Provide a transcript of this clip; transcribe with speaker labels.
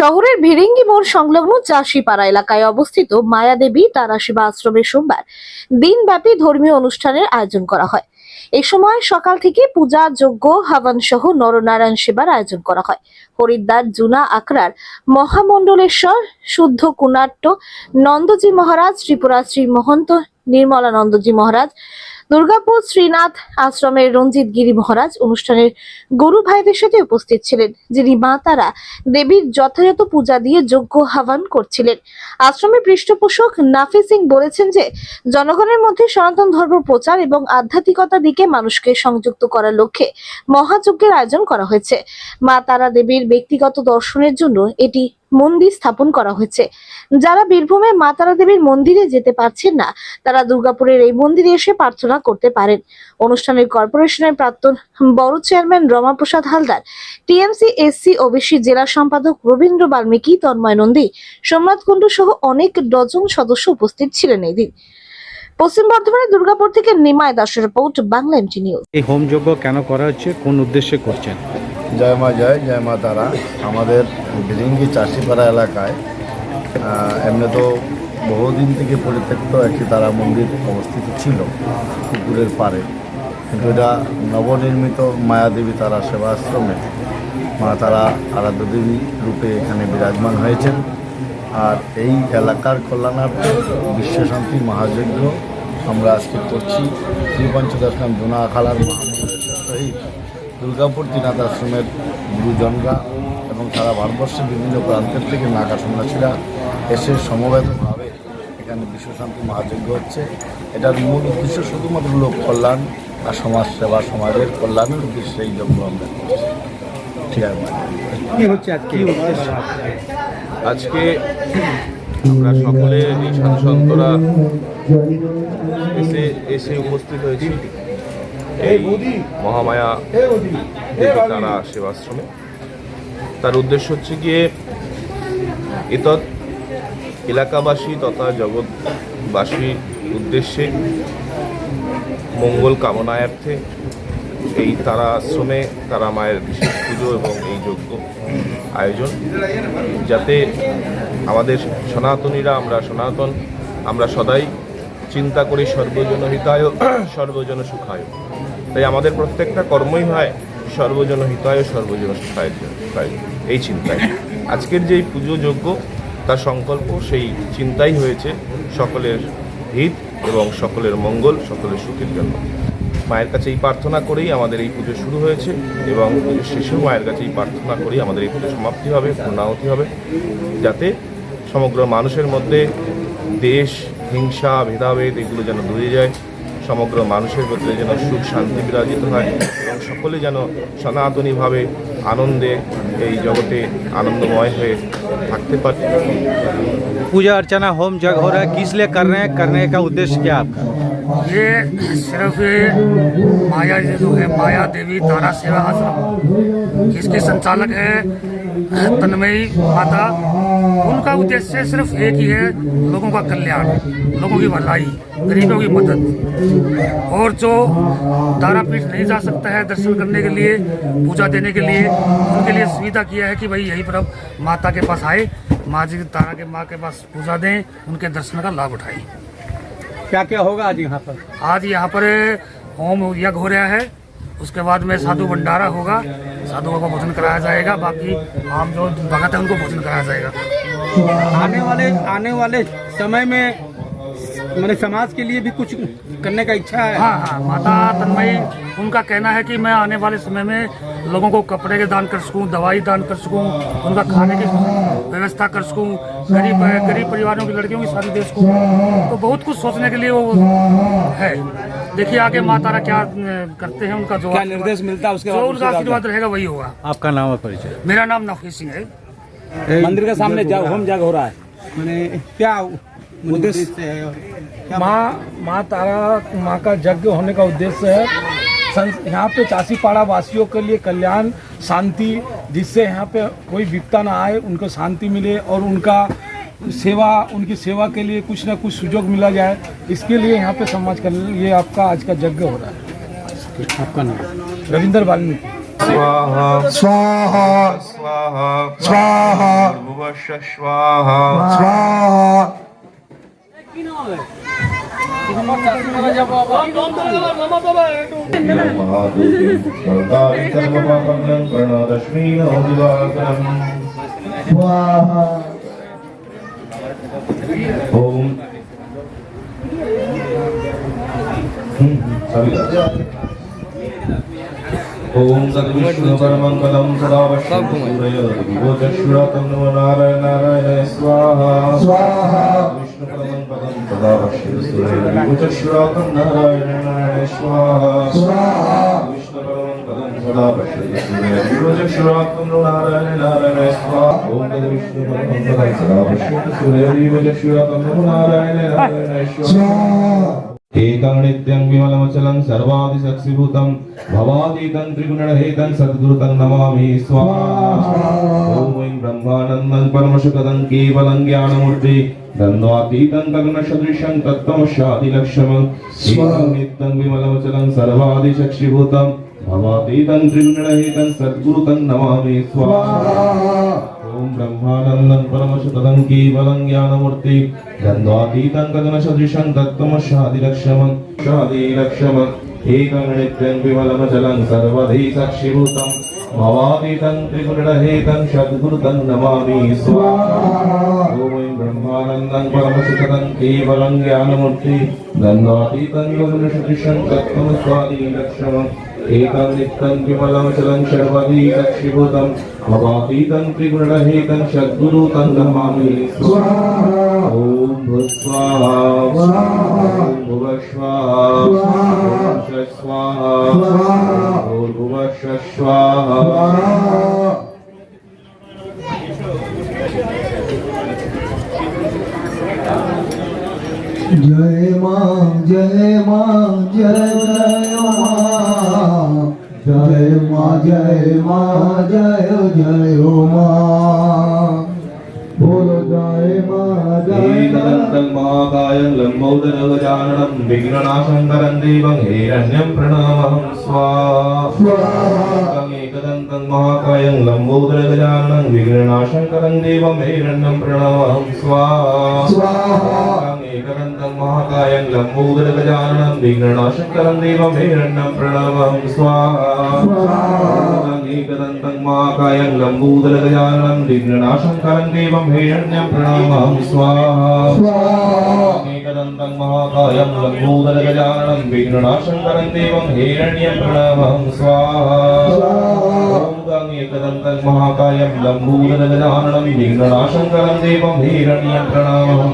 Speaker 1: শহরের ভিরিঙ্গি মোড় সংলগ্ন চাষিপাড়া এলাকায় অবস্থিত মায়াদেবী তারা সেবা আশ্রমে সোমবার দিনব্যাপী ধর্মীয় অনুষ্ঠানের আয়োজন করা হয়। এই সময় সকাল থেকে পূজা যজ্ঞ হাবান সহ নরনারায়ণ সেবার আয়োজন করা হয়। হরিদ্বার, জুনা, আকরার, মহামণ্ডলেশ্বর, শুদ্ধ কুনাট্য নন্দজি মহারাজ, ত্রিপুরা শ্রী মহন্ত, নির্মলানন্দজি মহারাজ দুর্গাপুর শ্রীনাথ আশ্রমের রঞ্জিত গিরি মহারাজ অনুষ্ঠানের গুরু ভাইদের সাথে উপস্থিত ছিলেন, যিনি মা তারা দেবীর যথাযথ পূজা দিয়ে যজ্ঞ আহ্বান করছিলেন। আশ্রমের পৃষ্ঠপোষক নাফি সিং বলেছেন যে, জনগণের মধ্যে সনাতন ধর্ম প্রচার এবং আধ্যাত্মিকতা দিকে মানুষকে সংযুক্ত করার লক্ষ্যে মহাযজ্ঞের আয়োজন করা হয়েছে। মা তারা দেবীর ব্যক্তিগত দর্শনের জন্য এটি মন্দির স্থাপন করা হয়েছে। যারা বীরভূমে মা তারা দেবীর মন্দিরে যেতে পারছেন না, তারা দুর্গাপুরের এই মন্দিরে এসে প্রার্থনা করতে পারেন। অনুষ্ঠানের কর্পোরেশনের প্রাক্তন বড় chairman Ramaprasad Haldar, TMC, SC, OBC জেলা সম্পাদক রবীন্দ্র বাল্মীকি, তন্ময় নন্দী, সোমনাথ কুণ্ডু সহ অনেক ডজন সদস্য উপস্থিত ছিলেন এই দিন। পশ্চিম বর্ধমানের দুর্গাপুর থেকে নিমায় দাসের রিপোর্ট, বাংলা এমটি নিউজ।
Speaker 2: এই হোমযজ্ঞ কেন করা হচ্ছে, কোন উদ্দেশ্যে করছেন?
Speaker 3: জয় মা জয় জয় মা তারা। আমাদের বিরিঙ্গি চাষিপাড়া এলাকায় এমনি তো বহুদিন থেকে পরিত্যক্ত একটি তারা মন্দির অবস্থিত ছিল পুকুরের পাড়ে। কিন্তু এটা নবনির্মিত মায়াদেবী তারা সেবা আশ্রমে মা তারা আরাধ্য দেবী রূপে এখানে বিরাজমান হয়েছেন। আর এই এলাকার কল্যাণার্থে বিশ্বশান্তি মহাযজ্ঞ আমরা আজকে করছি। শ্রী পঞ্চদশনাম জোনা আখালার মহামন্দিরের সহিত দুর্গাপুর তিনাথ আশ্রমের গুরুজনরা এবং সারা ভারতবর্ষের বিভিন্ন প্রান্তের থেকে নাগা সন্ন্যাসীরা এসে সমবেতভাবে এখানে বিশ্বশান্তি মহাযজ্ঞ হচ্ছে। এটার মূল উদ্দেশ্য শুধুমাত্র লোক কল্যাণ আর সমাজ সেবা সমাজের কল্যাণের উদ্দেশ্যে এই যজ্ঞ আমরা করছি। ঠিক আছে
Speaker 2: কি হচ্ছে আজকে? উদ্দেশ্য?
Speaker 4: আজকে আমরা সকলে এই সাধু সন্তরা এসে এসে উপস্থিত হয়েছি। এই মহামায়া দেবী তারা সেবাশ্রমে। তার উদ্দেশ্য হচ্ছে গিয়ে এতৎ এলাকাবাসী তথা জগৎবাসী উদ্দেশ্যে মঙ্গল কামনায়ার্থে এই তারা আশ্রমে তারা মায়ের বিশেষ পুজো এবং এই যজ্ঞ আয়োজন যাতে আমাদের সনাতনীরা আমরা সনাতন আমরা সদাই চিন্তা করি সর্বজন হিতায় সর্বজন সুখায় তাই আমাদের প্রত্যেকটা কর্মই হয় সর্বজন হিতায় সর্বজন সুখায় এই চিন্তায়। আজকের যে পুজো যজ্ঞ, তার সংকল্প সেই চিন্তাই হয়েছে সকলের হিত এবং সকলের মঙ্গল, সকলের সুখের জন্য। মায়ের কাছে এই প্রার্থনা করেই আমাদের এই পুজো শুরু হয়েছে এবং পুজোর শেষেও মায়ের কাছে এই প্রার্থনা করেই আমাদের এই পুজো সমাপ্তি হবে পূর্ণাহতি হবে। যাতে সমগ্র মানুষের মধ্যে দেশ, হিংসা, ভেদাভেদ এগুলো যেন দূরে যায়। সমগ্র মানুষের মধ্যে যেন সুখ শান্তি বিরাজিত হয় এবং সকলে যেন সনাতনীভাবে আনন্দে এই জগতে আনন্দময় হয়ে থাকতে পারে
Speaker 2: पूजा अर्चना होम जग हो रहा है किस लिए कर रहे हैं करने का उद्देश्य क्या है आपका
Speaker 5: ये सिर्फ़ माया जी जो है, माया देवी तारा सेवा आश्रम इसके संचालक है तन्मयी माता, उनका उद्देश्य सिर्फ़ एक ही है, लोगों का कल्याण, लोगों की भलाई, गरीबों की मदद। और जो तारापीठ नहीं जा सकता है दर्शन करने के लिए, पूजा देने के लिए, उनके लिए सुविधा किया है कि भाई यहीं पर माता के पास आए, माँ जी तारा के, माँ के पास पूजा दें, उनके दर्शन का लाभ उठाएँ।
Speaker 2: क्या क्या होगा आज यहाँ पर?
Speaker 5: आज यहाँ पर होम यज्ञ हो रहा है। उसके बाद में साधु भंडारा होगा। साधुओं को भोजन कराया जाएगा। बाकी आम जो भगत है उनको भोजन कराया जाएगा।
Speaker 6: आने वाले आने वाले समय में मैंने समाज के लिए भी कुछ करने का इच्छा है।
Speaker 5: हाँ हाँ माता तन्मयी उनका कहना है कि मैं आने वाले समय में लोगों को कपड़े के दान कर सकूँ दवाई दान कर सकूँ उनका खाने की व्यवस्था कर सकूँ गरीब गरीब परिवारों की लड़कियों की शादी दे सकूँ। तो बहुत कुछ सोचने के लिए वो है। देखिए आगे माता तारा क्या करते हैं उनका जो
Speaker 6: क्या निर्देश मिलता है उसके
Speaker 5: जो
Speaker 6: बाद
Speaker 5: उनका आशीर्वाद रहेगा वही होगा।
Speaker 2: आपका नाम और परिचय?
Speaker 5: मेरा नाम नफी सिंह है।
Speaker 6: मंदिर के सामने होम जग हो रहा है। मैंने क्या उद्देश्य है
Speaker 7: माँ माँ तारा माँ का यज्ञ होने का उद्देश्य है। यहाँ पे चासी पाड़ा वासियों के लिए कल्याण शांति जिससे यहाँ पे कोई विपता ना आए उनको शांति मिले और उनका सेवा उनकी सेवा के लिए कुछ ना कुछ सुजोग मिला जाए। इसके लिए यहाँ पे समाज का ये आपका आज का यज्ञ हो रहा है।
Speaker 2: आपका नाम?
Speaker 7: रविंद्र वाल्मीकि।
Speaker 4: स्वाहा। स्वाहा। स्वाहा। स्वाहा। सर्वपापग्नं प्रणदश्मी नमो सदा नारायण नारायण स्वाहा स्वाहा। परमंगलम सदा विभूतश्रुतम नारायण नारायण स्वाहा स्वाहा विष्णु परमंगलम सदा विभूतश्रुतम नारायण नारायण स्वाहा ओम तद्विष्णु परमंगलम सदा विभूतश्रुतम नमो नारायण नारायण स्वाहा एकं नित्यं विमलमचलं सर्वादिशक्तिभूतं भवातीतं त्रिगुणरहितं सद्गुरुतं नमामि स्वाहा ॐ ऐं ब्रह्मानन्दं परमशुकदं केवलं ज्ञानमूर्ति दन्वातीतं गगनसदृशं तत्त्वमशादिलक्ष्मम् एकं नित्यं विमलमचलं सर्वादिशक्तिभूतं भवातीतं त्रिगुणरहितं सद्गुरुतं नमामि स्वाहा ॐ ब्रह्मानन्दं परमशुतदं केवलं ज्ञानमूर्ति गन्धातीतं गगनसदृशं तत्त्वमशादिलक्ष्मं शादिलक्ष्मम् एकं नित्यं विमलमचलं सर्वधि साक्षिभूतं भवातीतं त्रिगुणरहेतं सद्गुरुतं नमामि स्वाहा ॐ ब्रह्मानन्दं परमसुखदं केवलं ज्ञानमूर्ति गन्धातीतं गगनसदृशं तत्त्वमशादिलक्ष्मम् एकं नित्यं विमलमचलं सर्वधि साक्षिभूतं भवातीतं त्रिगुणरहेतं सद्गुरुतं नमामि स्वाहा ॐ भूस्वाहा
Speaker 8: जय मां जय मां जय जय मां जय मां जय मां जय जय मां बोलो जय मां जय
Speaker 4: एकदन्तं महाकायं लम्बोदरगजाननं विघ्ननाशङ्करं देवं हिरण्यं प्रणमहं स्वाहा एकदन्तं महाकायं लम्बोदरगजाननं विघ्ननाशङ्करं देवं हिरण्यं प्रणमहं स्वाहा ഏകനന്ദം മഹാകായംഗം ഭൂതരഗജാനം വിഘ്നനാശങ്കരം ദൈവമേരണ്ണം പ്രണവം സ്വാഹേകനന്ദം മഹാകായംഗം ഭൂതരഗജാനം വിഘ്നനാശങ്കരം ദൈവമേരണ്യം പ്രണവം സ്വാഹേകനന്ദം മഹാകായംഗം ഭൂതരഗജാനം വിഘ്നനാശങ്കരം ദൈവം ഹിരണ്യം പ്രണവം സ്വാഹ. ഏകദന്തം മഹാകായം ലംബൂലനഗജാനം വിഘ്നനാശങ്കരം ദൈവം ഹിരണ്യം പ്രണവം